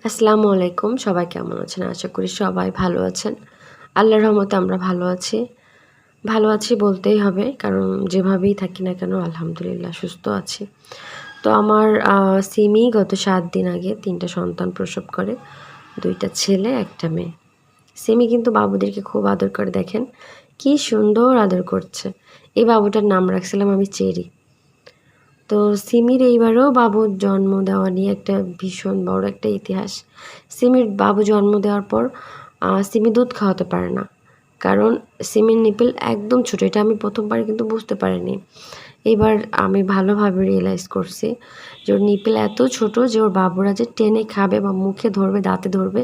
আসসালামু আলাইকুম, সবাই কেমন আছেন? আশা করি সবাই ভালো আছেন। আল্লাহর রহমতে আমরা ভালো আছি। ভালো আছি বলতেই হবে, কারণ যেভাবেই থাকি না কেন, আলহামদুলিল্লাহ সুস্থ আছি। তো আমার সিমি গত সাত দিন আগে তিনটা সন্তান প্রসব করে, দুইটা ছেলে, একটা মেয়ে। সিমি কিন্তু বাবুদেরকে খুব আদর করে দেখেন। কি সুন্দর আদর করছে। এই বাবুটার নাম রাখছিলাম আমি চেরি। তো সিমির এইবারও বাবুর জন্ম দেওয়া নিয়ে একটা ভীষণ বড় একটা ইতিহাস। সিমির বাবু জন্ম দেওয়ার পর সিমি দুধ খাওয়াতে পারে না। কারণ সিমির নিপিল একদম ছোটো, এটা আমি প্রথমবার কিন্তু বুঝতে পারিনি। এবার আমি ভালোভাবে রিয়েলাইজ করছি যে ওর নিপিল এত ছোট যে ওর বাবুরা যে টেনে খাবে বা মুখে ধরবে, দাঁতে ধরবে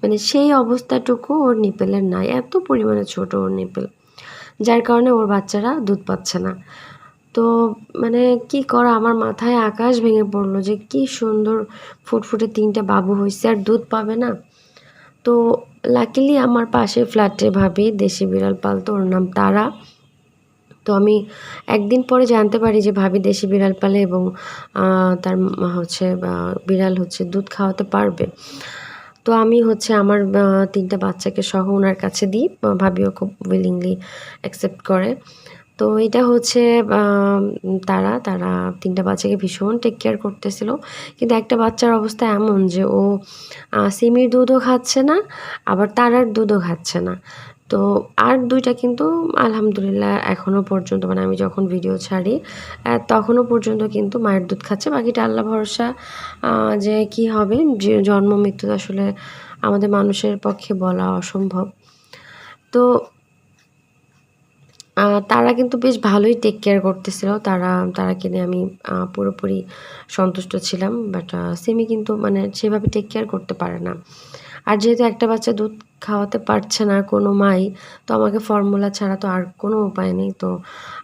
মানে সেই অবস্থাটুকু ওর নিপেলের নাই। এত পরিমাণে ছোট ওর নিপেল। যার কারণে ওর বাচ্চারা দুধ পাচ্ছে না। তো মানে কি করা? আমার মাথায় আকাশ ভেঙে পড়ল যে কি সুন্দর ফুটফুটে তিনটা বাবু হয়েছে আর দুধ পাবে না। তো লাকিলি আমার পাশে ফ্ল্যাটে ভাবি, দেশি বিড়াল পালতো ওর নাম তারা। তো আমি একদিন পরে জানতে পারি যে ভাবি দেশি বিড়াল পালে এবং তার হচ্ছে বিড়াল হচ্ছে দুধ খাওয়াতে পারবে। তো আমি হচ্ছে আমার তিনটা বাচ্চাকে সহ ওনার কাছে দিই। ভাবিও খুব উইলিংলি অ্যাকসেপ্ট করে। তো এটা হচ্ছে তারা তারা তিনটা বাচ্চাকে ভীষণ টেক কেয়ার করতেছিল। কিন্তু একটা বাচ্চার অবস্থা এমন যে ও সিমির দুধও খাচ্ছে না, আবার তারার দুধও খাচ্ছে না। তো আর দুইটা কিন্তু আলহামদুলিল্লাহ এখনও পর্যন্ত মানে আমি যখন ভিডিও ছাড়ি তখনও পর্যন্ত কিন্তু মায়ের দুধ খাচ্ছে। বাকিটা আল্লাহ ভরসা যে কি হবে, যে জন্ম, মৃত্যু আসলে আমাদের মানুষের পক্ষে বলা অসম্ভব। তো তারা কিন্তু বেশ ভালোই টেক কেয়ার করতেছিল। তারা তারা কিনে আমি পুরোপুরি সন্তুষ্ট ছিলাম বাট সেমি কিন্তু মানে সেভাবে টেক কেয়ার করতে পারে না। আর যেহেতু একটা বাচ্চা দুধ খাওয়াতে পারছে না কোনো মাই, তো আমাকে ফর্মুলা ছাড়া তো আর কোনো উপায় নেই। তো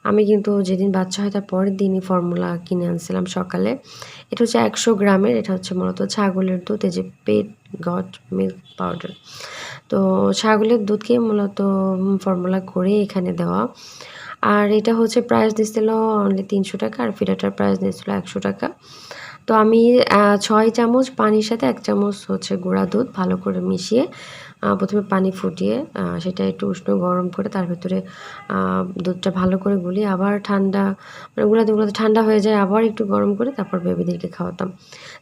আমি কিন্তু যেদিন বাচ্চা হয় তার পরের দিনই ফর্মুলা কিনে আনছিলাম সকালে। এটা হচ্ছে একশো গ্রামের, এটা হচ্ছে মূলত ছাগলের দুধ, এই যে পেট, গট মিল্ক পাউডার তো ছাগলের দুধকে মূলত ফর্মুলা করে এখানে দেওয়া। আর এটা হচ্ছে প্রাইস দিয়েছিল অনলি তিনশো টাকা আর ফিডাটার প্রাইস দিয়েছিল একশো টাকা। তো আমি ছয় চামচ পানির সাথে এক চামচ হচ্ছে গুঁড়া দুধ ভালো করে মিশিয়ে প্রথমে পানি ফুটিয়ে সেটা একটু উষ্ণ গরম করে তার ভিতরে দুধটা ভালো করে গুলিয়ে আবার ঠান্ডা মানে গুলাতে গুলাতে ঠান্ডা হয়ে যায়, আবার একটু গরম করে তারপর বেবিদেরকে খাওয়াতাম।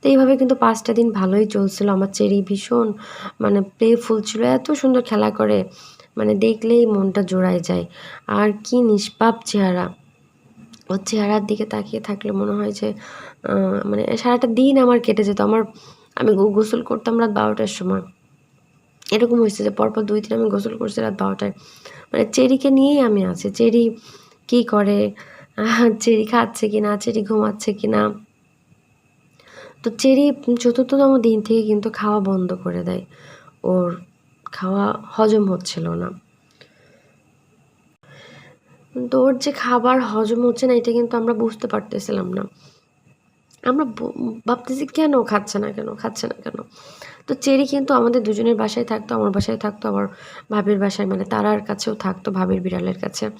তো এইভাবে কিন্তু পাঁচটা দিন ভালোই চলছিল। আমার চেরি ভীষণ মানে প্লেফুল ছিল, এত সুন্দর খেলা করে মানে দেখলেই মনটা জোড়ায় যায়। আর কি নিষ্পাপ চেহারা। ওর চেহারার দিকে তাকিয়ে থাকলে মনে হয় যে মানে সারাটা দিন আমার কেটে যেত। আমার, আমি গোসল করতাম রাত বারোটার সময়। এরকম হয়েছে যে পরপর দুই দিন আমি গোসল করছি রাত বারোটায়। মানে চেরিকে নিয়েই আমি আছি। চেরি কি করে? চেরি খাচ্ছে কি না চেরি ঘুমাচ্ছে কি না তো চেরি চতুর্থতম দিন থেকে কিন্তু খাওয়া বন্ধ করে দেয়। ওর খাওয়া হজম হচ্ছিল না। তো ওর যে খাবার হজম হচ্ছে না, এটা কিন্তু আমরা বুঝতে পারতেছিলাম না। আমরা ভাবতেছি কেন খাচ্ছে না কেন, খাচ্ছে না কেন? তো চেরি কিন্তু আমাদের দুজনের বাসায় থাকতো, আমার বাসায় থাকতো, আমার ভাবির বাসায় মানে তারার কাছেও থাকতো, ভাবির বিড়ালের কাছে।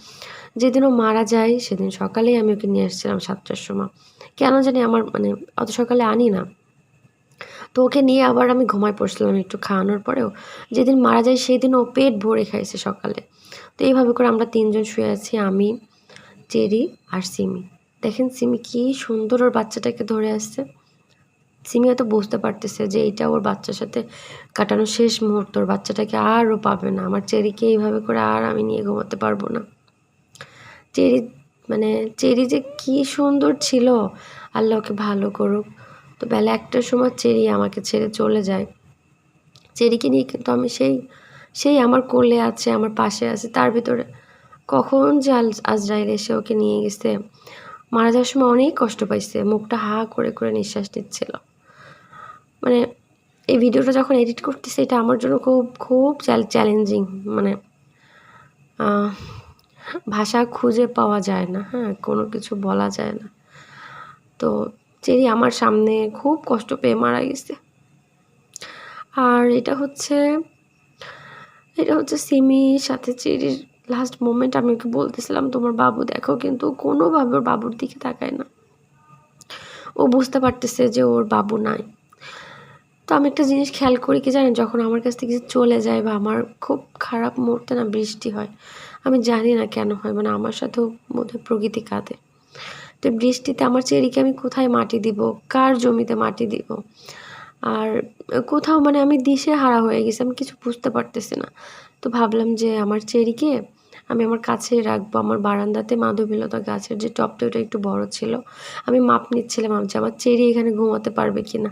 যেদিন ও মারা যায়, সেদিন সকালেই আমি ওকে নিয়ে এসেছিলাম সাতটার সময়। কেন জানি আমার মানে অত সকালে আনি না। তো ওকে নিয়ে আবার আমি ঘুমায় পড়ছিলাম একটু খাওয়ানোর পরেও। যেদিন মারা যায় সেই দিন ও পেট ভরে খাইছে সকালে। তো এইভাবে করে আমরা তিনজন শুয়ে আছি, আমি, চেরি আর সিমি। দেখেন সিমি কি সুন্দর ওর বাচ্চাটাকে ধরে আসছে। সিমি হয়তো বুঝতে পারতেছে যে এটা ওর বাচ্চার সাথে কাটানো শেষ মুহূর্ত, ওর বাচ্চাটাকে আরও পাবে না। আমার চেরিকে এইভাবে করে আর আমি নিয়ে ঘুমাতে পারব না। চেরি মানে চেরি যে কি সুন্দর ছিল। আল্লাহ ওকে ভালো করুক। তো বেলা একটার সময় চেরি আমাকে ছেড়ে চলে যায়। চেরিকে নিয়ে কিন্তু আমি সেই সেই আমার কোলে আছে, আমার পাশে আছে, তার ভিতরে কখন যে আল, আজরাইল এসে ওকে নিয়ে গেছে। মারা যাওয়ার সময় অনেক কষ্ট পাইছে, মুখটা হা করে করে নিঃশ্বাস নিচ্ছিল। মানে এই ভিডিওটা যখন এডিট করতেছে, এটা আমার জন্য খুব খুব চ্যালেঞ্জিং মানে ভাষা খুঁজে পাওয়া যায় না হ্যাঁ কোনো কিছু বলা যায় না। তো চেরি আমার সামনে খুব কষ্ট পেয়ে মারা গেছে। আর এটা হচ্ছে এটা হচ্ছে সিমির সাথে চেরির লাস্ট মোমেন্ট আমি ওকে বলতেছিলাম, তোমার বাবু দেখো কিন্তু কোনোভাবে ওর বাবুর দিকে তাকায় না। ও বুঝতে পারতেছে যে ওর বাবু নাই। তো আমি একটা জিনিস খেয়াল করি কি জানেন, যখন আমার কাছ থেকে চলে যায় বা আমার খুব খারাপ মুহূর্তে না বৃষ্টি হয়, আমি জানি না কেন হয় মানে আমার সাথেও বোধহয় প্রকৃতি কাঁদে। তো বৃষ্টিতে আমার চেরিকে আমি কোথায় মাটি দিব? কার জমিতে মাটি দিব? আর কোথাও মানে আমি দিশে হারা হয়ে গেছি, আমি কিছু বুঝতে পারতেছি না। তো ভাবলাম যে আমার চেরিকে আমি আমার কাছেই রাখব। আমার বারান্দাতে মাধবীলতা গাছের যে টপটা, ওটা একটু বড় ছিল। আমি মাপ নিচ্ছিলাম যে আমার চেরি এখানে ঘুমাতে পারবে কি না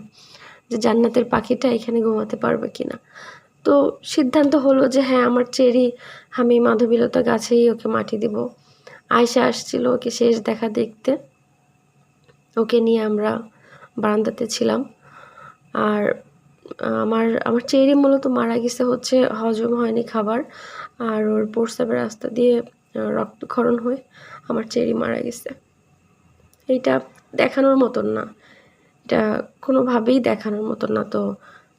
যে জান্নাতের পাখিটা এখানে ঘুমাতে পারবে কি না তো সিদ্ধান্ত হলো যে হ্যাঁ আমার চেরি, আমি মাধবীলতা গাছেই ওকে মাটি দিব। আয়সা আসছিল ওকে শেষ দেখা দেখতে। ওকে নিয়ে আমরা বারান্দাতে ছিলাম। আর আমার আমার চেরি মূলত মারা গেছে হচ্ছে হজম হয়নি খাবার আর ওর প্রস্রাবের রাস্তা দিয়ে রক্তক্ষরণ হয়ে আমার চেরি মারা গেছে। এইটা দেখানোর মতন না। এটা কোনোভাবেই দেখানোর মতন না। তো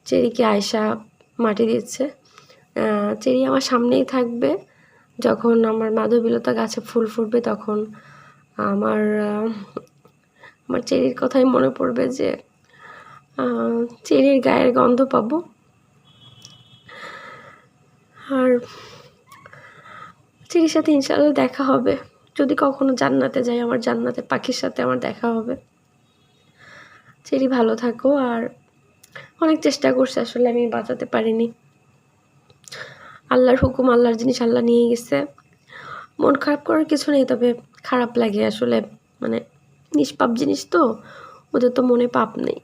চেরিকে আয়সা মাটি দিচ্ছে চেরি আমার সামনেই থাকবে। যখন আমার মাধবীলতা গাছে ফুল ফুটবে তখন আমার আমার চেরির কথাই মনে পড়বে যে চেরির গায়ের গন্ধ পাবো। আর চেরির সাথে ইনশাল্লাহ দেখা হবে। যদি কখনো জান্নাতে যাই, আমার জান্নাতে পাখির সাথে আমার দেখা হবে। চেরি, ভালো থাকো। আর অনেক চেষ্টা করছে, আসলে আমি বাঁচাতে পারিনি। আল্লাহর হুকুম, আল্লাহর জিনিস আল্লাহ নিয়ে গেছে। মন খারাপ করার কিছু নেই, তবে খারাপ লাগে আসলে। মানে নিষ্পাপ জিনিস তো, ওদের তো মনে পাপ নেই।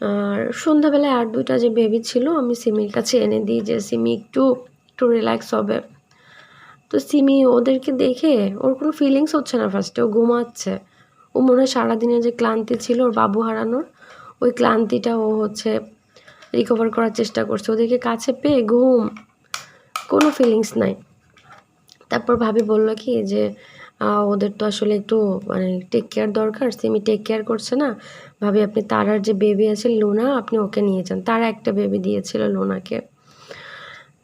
আর সন্ধ্যাবেলায় আর দুইটা যে বেবি ছিল, আমি সিমির কাছে এনে দিই যে, সিমি, একটু একটু রিল্যাক্স হবে। তো সিমি ওদেরকে দেখে ওর কোনো ফিলিংস হচ্ছে না ফার্স্টে ও ঘুমাচ্ছে। ও মনে হয় সারাদিনের যে ক্লান্তি ছিল ওর বাবু হারানোর, ওই ক্লান্তিটা ও হচ্ছে রিকভার করার চেষ্টা করছে। ওদেরকে কাছে পেয়ে ঘুম, কোনো ফিলিংস নাই। তারপর ভাবি বলল কি যে ওদের তো আসলে একটু মানে টেক কেয়ার দরকার, সিমি টেক কেয়ার করছে না। ভাবি, আপনি তারার যে বেবি আছে লোনা, আপনি ওকে নিয়ে যান। তারা একটা বেবি দিয়েছিল লোনাকে।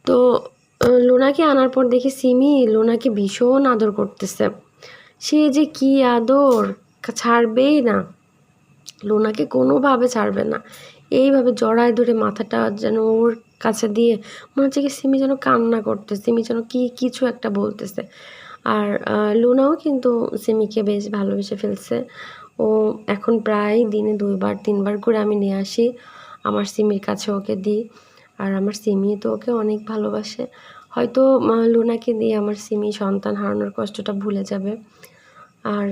তো লোনাকে আনার পর দেখি সিমি লোনাকে ভীষণ আদর করতেছে। সে যে কি আদর ছাড়বেই না। লোনাকে কোনোভাবে ছাড়বে না। এইভাবে জড়ায় ধরে মাথাটা যেন ওর কাছে দিয়ে মনে হচ্ছে কি সিমি যেন কান্না করতে সিমি যেন কি কিছু একটা বলতেছে। আর লুনাও কিন্তু সিমিকে বেশ ভালোবেসে ফেলছে। ও এখন প্রায় দিনে দুইবার, তিনবার করে আমি নিয়ে আসি। আমার সিমির কাছে ওকে দিই। আর আমার সিমি তো ওকে অনেক ভালোবাসে। হয়তো লুনাকে দিয়ে আমার সিমি সন্তান হারানোর কষ্টটা ভুলে যাবে। আর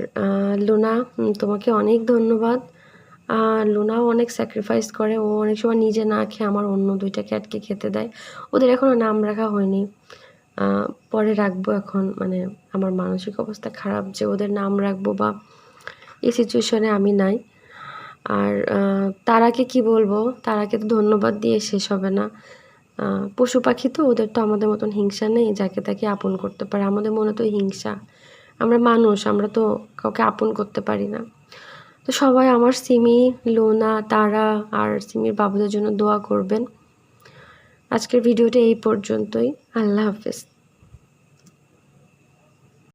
লুনা তোমাকে অনেক ধন্যবাদ। লুনাও অনেক স্যাক্রিফাইস করে। ও অনেক সময় নিজে না খেয়ে আমার অন্য দুইটা ক্যাটকে খেতে দেয়। ওদের এখনও নাম রাখা হয়নি। পরে রাখব এখন। মানে আমার মানসিক অবস্থা খারাপ যে ওদের নাম রাখব বা এই সিচুয়েশনে আমি নাই। আর তারাকে কি বলব? তারাকে তো ধন্যবাদ দিয়ে শেষ হবে না। পশু পাখি তো, ওদের তো আমাদের মতন হিংসা নেই, যাকে তাকে আপন করতে পারে। আমাদের মনে তো হিংসা। আমরা মানুষ, আমরা তো কাউকে আপন করতে পারি না। তো সবাই আমার সিমি, লোনা, তারা আর সিমির বাবুদের জন্য দোয়া করবেন। আজকের ভিডিওটা এই পর্যন্তই। আল্লাহ হাফেজ।